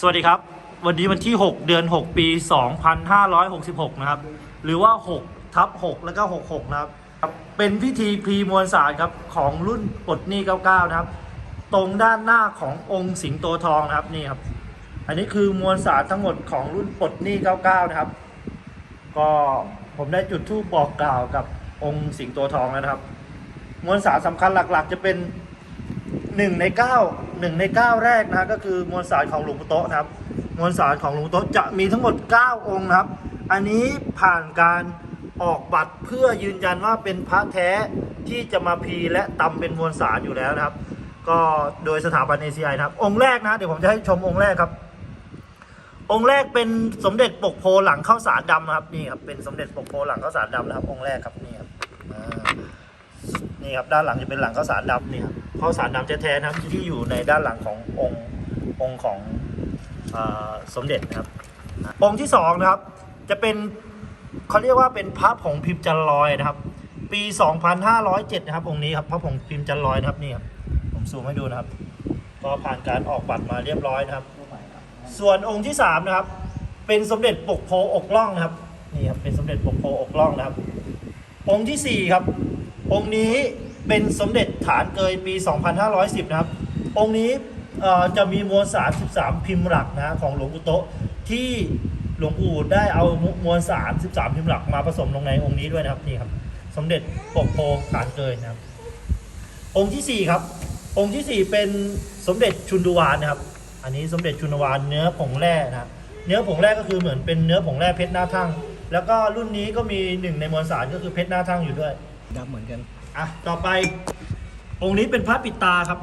สวัสดีครับ วันนี้วันที่ 6 เดือน 6 ปี 2566 นะครับ หรือว่า 6 ทับ 6 แล้วก็ 66 นะครับ เป็นพิธีพรีมวลสารครับ ของรุ่นปลดหนี้ 99 นะครับ ตรงด้านหน้าขององค์สิงโตทองนะครับนี่ครับ อันนี้คือมวลสารทั้งหมดของรุ่นปลดหนี้ 99 นะครับ ก็ผมได้จุดธูปบอกกล่าวกับองค์สิงโตทองแล้วนะครับ มวลสารสำคัญหลักๆ จะเป็นหนึ่งในเก้า หนึ่งในเก้าแรกนะก็คือมวลสารของหลวงปู่โตะครับ มวลสารของหลวงปู่โตะจะมีทั้งหมด 9 องค์ครับ อันนี้ผ่านการออกบัตรเพื่อยืนยันว่าเป็นพระแท้ที่จะมาพีและตำเป็นมวลสารอยู่แล้วนะครับ ก็โดยสถาบัน ACI นะครับ องค์แรกนะเดี๋ยวผมจะให้ชมองค์แรกครับ องค์แรกเป็นสมเด็จปกโพหลังข้าวสารดำนะครับนี่ครับเป็นสมเด็จปกโพหลังข้าวสารดำนะครับ องค์แรกครับนี่ครับนี่ครับด้านหลังจะเป็นหลังข้าวสารดำนี่ครับ ข้าวสารดำแท้ๆนะครับที่อยู่ในด้านหลังขององค์องค์ของอสมเด็จนะครับ องค์ที่สองนะครับจะเป็นเขาเรียกว่าเป็นพระผงพิมพ์จันลอยนะครับ ปี 2507 นะครับ องค์นี้ครับพระผงพิมพ์จันลอยนะครับนี่ครับผมซูมให้ดูนะครับ ก็ผ่านการออกบัตรมาเรียบร้อยนะครับ ส่วนองค์ที่สามนะครับเป็นสมเด็จปกโพอกล่องนะครับนี่ครับเป็นสมเด็จปกโพอกล่องนะครับ องค์ที่สี่ครับองค์นี้ เป็นสมเด็จฐานเกยปี 2510 นะครับ องค์นี้จะมีมวลสาร13พิมพ์หลักนะของหลวงปู่โตที่หลวงปู่ได้เอามวลสาร13พิมพ์หลักมาผสมลงในองค์นี้ด้วยนะครับนี่ครับ สมเด็จปกโพฐานเกยนะครับ องค์ที่สี่ครับ องค์ที่สี่เป็นสมเด็จชุนดุวานนะครับ อันนี้สมเด็จชุนดุวานเนื้อผงแร่นะเนื้อผงแร่ก็คือเหมือนเป็นเนื้อผงแร่เพชรหน้าทั่งแล้วก็รุ่นนี้ก็มีหนึ่งในมวลสารก็คือเพชรหน้าทั่งอยู่ด้วยดำเหมือนกัน อะต่อไป องค์นี้เป็นพระปิตาครับ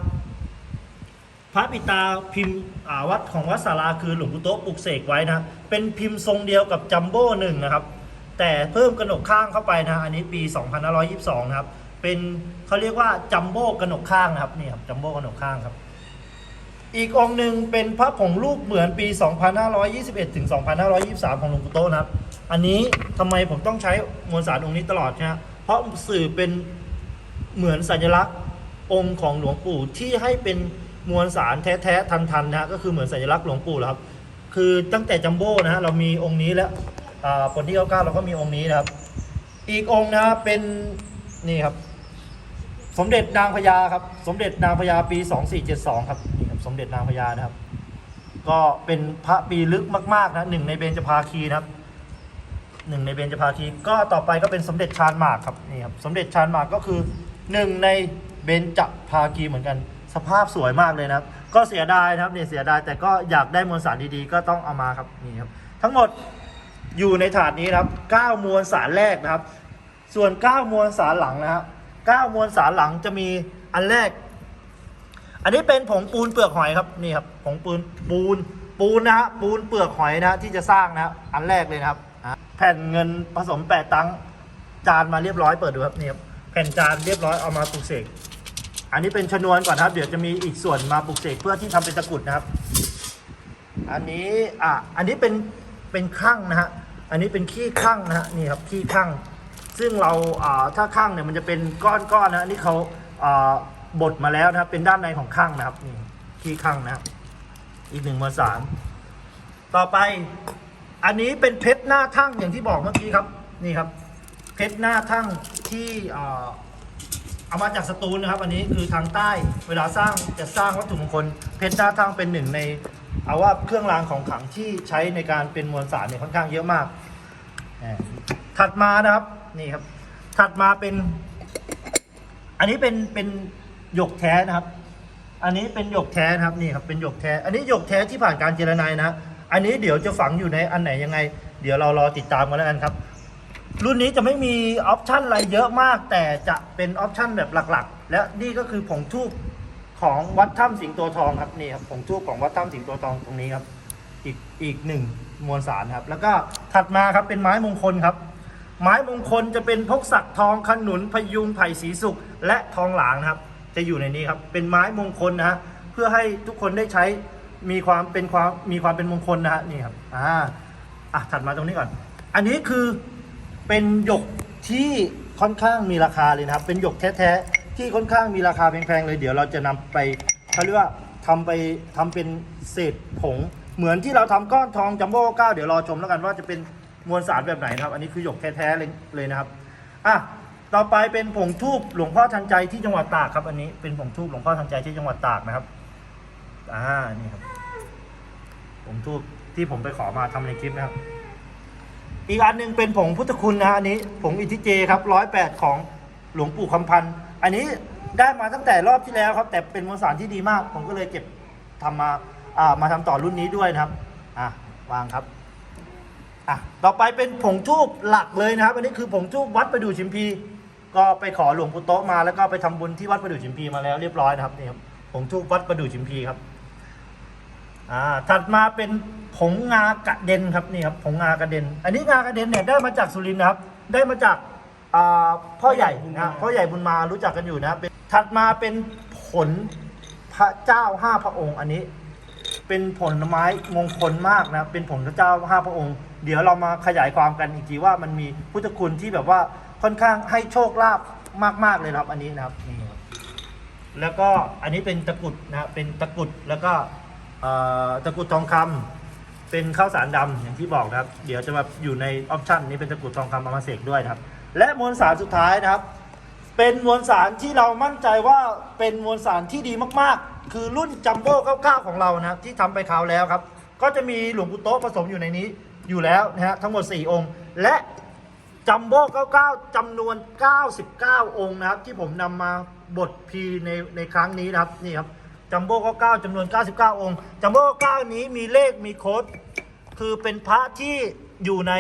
พระปิตาพิมพ์อาวัดของวัดสาราคือหลวงปู่โต๊ะปลุกเสกไว้นะ เป็นพิมพ์ทรงเดียวกับจัมโบ้หนึ่งนะครับ แต่เพิ่มกระหนกข้างเข้าไปนะ อันนี้ปี 2522 นะครับ เป็นเขาเรียกว่าจัมโบ้กระหนกข้างนะครับนี่ครับจัมโบ้กระหนกข้างครับ อีกองค์หนึ่งเป็นพระผงรูปเหมือนปี 2521 ถึง 2523 ของหลวงปู่โตะนะครับ อันนี้ทำไมผมต้องใช้มวลสารองค์นี้ตลอดนะฮะเพราะสื่อเป็น เหมือนสัญลักษณ์องค์ของหลวงปู่ที่ให้เป็นมวลสารแท้ๆทันๆนะฮะก็คือเหมือนสัญลักษณ์หลวงปู่แล้วครับ คือตั้งแต่จัมโบ้นะฮะเรามีองค์นี้แล้วอ่าคนที่เก้าเราก็มีองค์นี้นะครับ อีกองค์นะเป็นนี่ครับ สมเด็จนางพญาครับ สมเด็จนางพญาปี2472ครับนี่ครับ สมเด็จนางพญานะครับ ก็เป็นพระปีลึกมากๆนะหนึ่งในเบญจภาคีนะครับหนึ่งในเบญจภาคีก็ต่อไปก็เป็นสมเด็จชาญหมากครับนี่ครับสมเด็จชาญหมากก็คือ หนึ่งในเบญจภาคีเหมือนกัน สภาพสวยมากเลยนะครับ ก็เสียดายนะครับเนี่ยเสียดายแต่ก็อยากได้มวลสารดีๆ ก็ต้องเอามาครับนี่ครับ ทั้งหมดอยู่ในถาดนี้นะครับ 9 มวลสารแรกนะครับ ส่วน 9 มวลสารหลังนะครับ9มวลสารหลังจะมีอันแรก อันนี้เป็นผงปูนเปลือกหอยครับนี่ครับผงปูนปูนปูนนะฮะปูนเปลือกหอยนะที่จะสร้างนะครับอันแรกเลยนะครับ แผ่นเงินผสมแปดตังจานมาเรียบร้อยเปิดดูครับนี่ครับ แผ่นจานเรียบร้อยเอามาปลูกเสกอันนี้เป็นชนวนก่อนครับ เดี๋ยวจะมีอีกส่วนมาปลูกเสกเพื่อที่ทำเป็นตะกรุดนะครับ อันนี้อะอันนี้เป็นเป็นข้างนะฮะอันนี้เป็นขี้ข้างนะฮะนี่ครับขี้ข้างซึ่งเราอ่าถ้าข้างเนี่ยมันจะเป็นก้อนๆนะอันนี้เขาอ่าบดมาแล้วนะครับ เป็นด้านในของข้างนะครับนี่ขี้ข้างนะครับอีกหนึ่งมวลสารต่อไป อันนี้เป็นเพชรหน้าทั่งอย่างที่บอกเมื่อกี้ครับ นี่ครับ เพชรหน้าทั่งที่เอามาจากสตูลนะครับ อันนี้คือทางใต้เวลาสร้างจะสร้างวัตถุมงคล เพชรหน้าทั่งเป็นหนึ่งในเอาว่าเครื่องรางของขลังที่ใช้ในการเป็นมวลสารเนี่ยค่อนข้างเยอะมากอ่ถัดมานะครับนี่ครับ ถัดมาเป็น อันนี้เป็นเป็นหยกแท้นะครับ อันนี้เป็นหยกแท้นะครับนี่ครับเป็นหยกแท้ อันนี้หยกแท้ที่ผ่านการเจรไนนะ อันนี้เดี๋ยวจะฝังอยู่ในอันไหนยังไง เดี๋ยวเรารอติดตามกันแล้วกันครับ รุ่นนี้จะไม่มีออปชันอะไรเยอะมาก แต่จะเป็นออปชันแบบหลักๆ และนี่ก็คือผงทูบของวัดถ้ำสิงโตทองครับนี่ครับผงทูบของวัดถ้ำสิงโตทองตรงนี้ครับ อีกอีกหนึ่งมวลสารครับ แล้วก็ถัดมาครับเป็นไม้มงคลครับ ไม้มงคลจะเป็นพกสักทองขนุนพยุงไผ่สีสุกและทองหลางครับ จะอยู่ในนี้ครับเป็นไม้มงคลนะฮะเพื่อให้ทุกคนได้ใช้มีความเป็นความมีความเป็นมงคลนะฮะนี่ครับอ่าอะถัดมาตรงนี้ก่อน อันนี้คือ เป็นหยกที่ค่อนข้างมีราคาเลยนะครับ เป็นหยกแท้ๆที่ค่อนข้างมีราคาแพงๆเลย เดี๋ยวเราจะนำไปเขาเรียกว่าทำไปทำเป็นเศษผง เหมือนที่เราทำก้อนทองจัมโบ้เก้าเดี๋ยวรอชมแล้วกันว่าจะเป็นมวลสารแบบไหนนะครับ อันนี้คือหยกแท้ๆเลยเลยนะครับอะต่อไปเป็นผงทูบหลวงพ่อทันใจที่จังหวัดตากครับ อันนี้เป็นผงทูบหลวงพ่อทันใจที่จังหวัดตากนะครับอ่านี่ครับผงทูบที่ผมไปขอมาทำในคลิปนะครับ อีกอันหนึ่งเป็นผงพุทธคุณนะฮะอันนี้ผงอิทิเจครับร้อยแปดของหลวงปู่คำพันธ์อันนี้ได้มาตั้งแต่รอบที่แล้วครับ แต่เป็นมวลสารที่ดีมาก ผมก็เลยเก็บทำมาอ่ามาทำต่อรุ่นนี้ด้วยนะครับอะวางครับอะต่อไปเป็นผงทูบหลักเลยนะครับ อันนี้คือผงทูบวัดประดู่ชิมพี ก็ไปขอหลวงปู่โตะมาแล้วก็ไปทำบุญที่วัดประดู่ชิมพีมาแล้วเรียบร้อยนะครับนี่ครับผงทูบวัดประดู่ชิมพีครับ อ่าถัดมาเป็นผงงากระเด็นครับนี่ครับผงงากระเด็น อันนี้งากระเด็นเนี่ยได้มาจากสุรินทร์นะครับ ได้มาจากอ่าพ่อใหญ่นะพ่อใหญ่บุญมารู้จักกันอยู่นะครับเป็นถัดมาเป็นผลพระเจ้าห้าพระองค์อันนี้ เป็นผลไม้มงคลมากนะครับเป็นผลพระเจ้าห้าพระองค์ เดี๋ยวเรามาขยายความกันอีกทีว่ามันมีพุทธคุณที่แบบว่าค่อนข้างให้โชคลาภมาก ๆ เลยนะครับ อันนี้นะครับนี่ครับแล้วก็อันนี้เป็นตะกรุดนะครับเป็นตะกรุดแล้วก็เอ่อ ตะกรุดทองคำเป็นข้าวสารดำอย่างที่บอกนะครับ เดี๋ยวจะมาอยู่ในออปชันนี้เป็นตะกรุดทองคำเอามาเสกด้วยนะครับ และมวลสารสุดท้ายนะครับ เป็นมวลสารที่เรามั่นใจว่าเป็นมวลสารที่ดีมากๆ คือรุ่นจัมโบ้99ของเรานะครับที่ทำไปคราวแล้วครับ ก็จะมีหลวงปู่โต๊ะผสมอยู่ในนี้อยู่แล้วนะฮะทั้งหมด 4 องค์ และจัมโบ้99จำนวน 99 องค์นะครับ ที่ผมนำมาบทพีในในครั้งนี้นะครับนี่ครับ จัมโบ้99จำนวน 99 องค์จัมโบ้99นี้มีเลขมีโค้ดคือเป็นพระที่อยู่ใน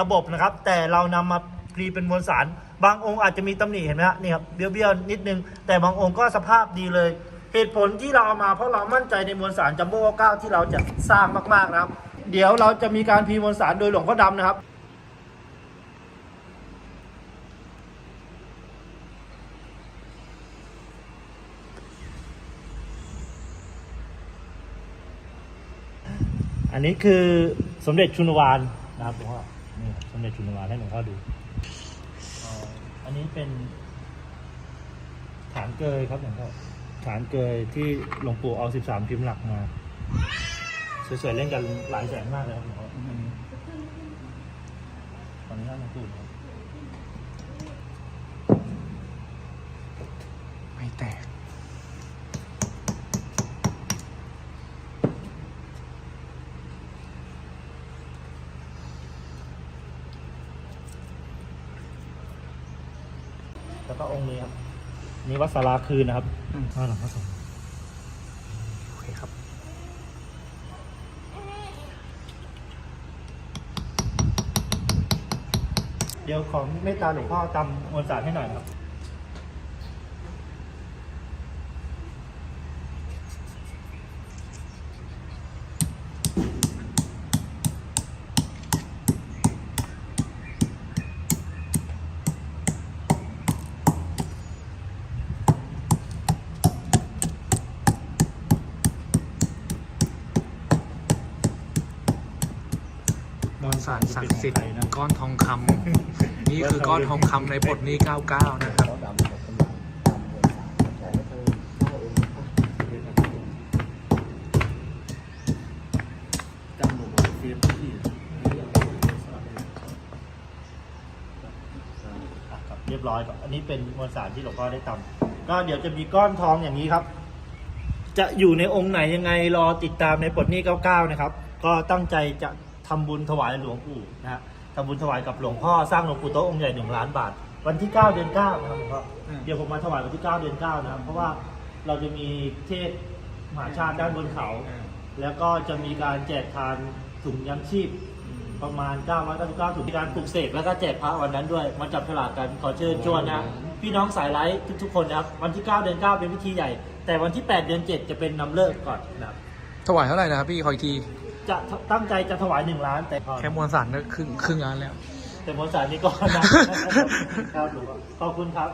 ระบบนะครับ แต่เรานำมาพรีเป็นมวลสาร บางองค์อาจจะมีตำหนิเห็นไหมฮะนี่ครับเบี้ยวๆนิดนึง แต่บางองค์ก็สภาพดีเลย เหตุผลที่เราเอามาเพราะเรามั่นใจในมวลสารจัมโบ้เก้าที่เราจะสร้างมากๆนะครับ เดี๋ยวเราจะมีการพรีมวลสารโดยหลวงพ่อดำนะครับ อันนี้คือสมเด็จชุนวานนะครับหลวงพ่อนี่ครับสมเด็จชุนวานให้หลวงพ่อดูอ่ออันนี้เป็น ฐานเกยครับหลวงพ่อฐานเกยที่หลวงปู่เอาสิบสามพิมพ์หลักมา สวยๆเล่นกันหลายแสนมากเลยครับหลวงพ่อตอนนี้หลวงปู่ครับ ไม่แตก แล้ว ก็องค์นี้ครับนี่วัดสาราคืนนะครับอืมอ่าหลวงพ่อสมโอเคครับเดี๋ยวขอเมตตาหลวงพ่อจำมวลสารให้หน่อยนะครับ มวลสารศักดิ์สิทธิ์ก้อนทองคำนี่คือก้อนทองคำในบทนี้ 99 นะครับอะครับเรียบร้อยครับ อันนี้เป็นมวลสารที่หลวงพ่อได้ทำก็เดี๋ยวจะมีก้อนทองอย่างนี้ครับ จะอยู่ในองค์ไหนยังไงรอติดตามในบทนี้ 99 นะครับ ก็ตั้งใจจะ ทำบุญถวายหลวงปู่นะฮะทำบุญถวายกับหลวงพ่อสร้างหลวงปู่โตะองค์ใหญ่หนึ่งล้านบาท วันที่ 9 เดือน9นะครับหลวงพ่ออืมเดี๋ยวผมมาถวายวันที่ 9 เดือน9นะครับเพราะว่าเราจะมีเทศมหาชาติด้านบนเขา แล้วก็จะมีการแจกทานถุงยังชีพประมาณ 999ถุงมีการปลุกเสกแล้วก็แจกพระวันนั้นด้วยมาจับฉลากกันขอเชิญชวนนะพี่น้องสายไลฟ์ทุกๆคนนะครับวันที่ 9 เดือน 9 เป็นพิธีใหญ่ แต่วันที่ 8 เดือน 7 จะเป็นนำเลิกก่อนนะครับถวายเท่าไหร่นะครับพี่ขออีกที จะตั้งใจจะถวาย1ล้าน แต่แค่มวลสารก็ครึ่งครึ่งงานแล้ว แต่มวลสารนี้ก็นะครับขอบคุณครับ